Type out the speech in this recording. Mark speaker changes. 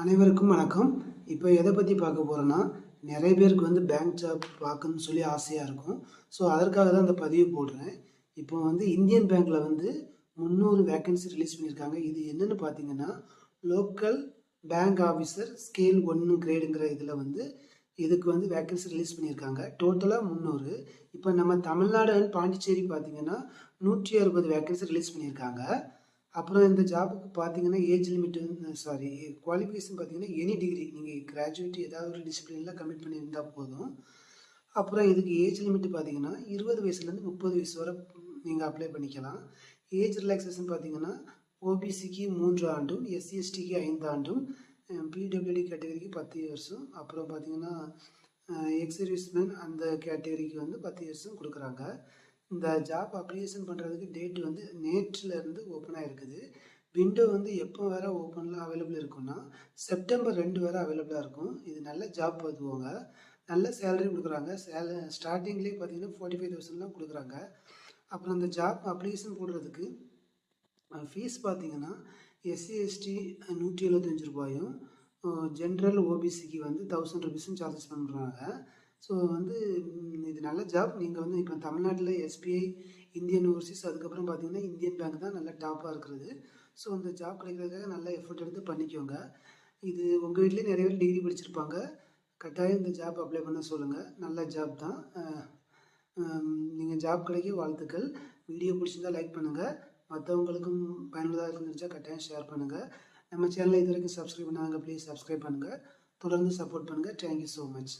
Speaker 1: அனைவருக்கும் வணக்கம். இப்போ எதை பற்றி பார்க்க போகிறோன்னா நிறைய பேருக்கு வந்து பேங்க் ஜாப் பார்க்கணும்னு சொல்லி ஆசையாக இருக்கும். ஸோ அதற்காக தான் அந்த பதிவு போடுறேன். இப்போ வந்து இந்தியன் பேங்க்கில் வந்து முந்நூறு வேக்கன்சி ரிலீஸ் பண்ணியிருக்காங்க. இது என்னென்னு பார்த்தீங்கன்னா லோக்கல் பேங்க் ஆஃபீஸர் ஸ்கேல் ஒன்று கிரேடுங்கிற இதில் வந்து இதுக்கு வந்து வேக்கன்சி ரிலீஸ் பண்ணியிருக்காங்க. டோட்டலாக முந்நூறு இப்போ நம்ம தமிழ்நாடு அண்ட் பாண்டிச்சேரி பார்த்தீங்கன்னா நூற்றி அறுபது வேக்கன்சி ரிலீஸ் பண்ணியிருக்காங்க. அப்புறம் இந்த ஜாபுக்கு பார்த்தீங்கன்னா ஏஜ் லிமிட் சாரி குவாலிஃபிகேஷன் பார்த்தீங்கன்னா எனி டிகிரி நீங்கள் கிராஜுவேட் ஏதாவது ஒரு டிசிப்ளினில் கம்மிட் பண்ணியிருந்தால் போதும். அப்புறம் இதுக்கு ஏஜ் லிமிட் பார்த்தீங்கன்னா இருபது வயசுலேருந்து முப்பது வயசு வரை நீங்கள் அப்ளை பண்ணிக்கலாம். ஏஜ் ரிலாக்ஸேஷன் பார்த்தீங்கன்னா ஓபிசிக்கு மூன்று ஆண்டும் எஸ்சிஎஸ்டிக்கு ஐந்து ஆண்டும் பிடபிள்யூடி கேட்டகரிக்கு பத்து வருஷம் அப்புறம் பார்த்தீங்கன்னா எக்ஸ் சர்வீஸ்மேன் அந்த கேட்டகரிக்கு வந்து பத்து வருஷம் கொடுக்குறாங்க. இந்த ஜாப் அப்ளிகேஷன் பண்ணுறதுக்கு டேட் வந்து நேற்றில் இருந்து ஓப்பன் ஆகிருக்குது விண்டோ வந்து எப்போ வேறு ஓப்பனில் அவைலபிள் இருக்கும்னா செப்டம்பர் ரெண்டு வேறு அவைலபிளாக இருக்கும். இது நல்ல ஜாப் பார்த்துக்கோங்க. நல்ல சேலரி கொடுக்குறாங்க. சேல ஸ்டார்டிங்லேயே பார்த்தீங்கன்னா ஃபார்ட்டி ஃபைவ் தௌசண்ட்லாம் கொடுக்குறாங்க. அப்புறம் இந்த ஜாப் அப்ளிகேஷன் போடுறதுக்கு ஃபீஸ் பார்த்தீங்கன்னா எஸ்சி எஸ்டி நூற்றி எழுபத்தஞ்சு ரூபாயும் ஜென்ரல் ஓபிசிக்கு வந்து தௌசண்ட் ருபீஸும் சார்ஜஸ் பண்ணுறாங்க ஸோ வந்து இது நல்ல ஜாப் நீங்கள் வந்து இப்போ தமிழ்நாட்டில் எஸ்பிஐ இந்தியன் ஓவர்சீஸ் அதுக்கப்புறம் பார்த்தீங்கன்னா இந்தியன் பேங்க் தான் நல்ல டாப்பாக இருக்கிறது. ஸோ அந்த ஜாப் கிடைக்கிறதுக்காக நல்ல எஃபர்ட் எடுத்து பண்ணிக்கோங்க. இது உங்கள் வீட்லேயே நிறைய பேர் டிகிரி படிச்சிருப்பாங்க. கட்டாயம் இந்த ஜாப் அப்ளை பண்ண சொல்லுங்கள் நல்ல ஜாப் தான். நீங்கள் ஜாப் கிடைக்க வாழ்த்துக்கள். வீடியோ பிடிச்சிருந்தால் லைக் பண்ணுங்கள் மற்றவங்களுக்கும் பயனுள்ளதாக இருந்துச்சா கட்டாயம் ஷேர் பண்ணுங்கள் நம்ம சேனலை இது வரைக்கும் சப்ஸ்கிரைப் பண்ணாங்க ப்ளீஸ் சப்ஸ்கிரைப் பண்ணுங்கள் தொடர்ந்து சப்போர்ட் பண்ணுங்கள் தேங்க்யூ ஸோ மச்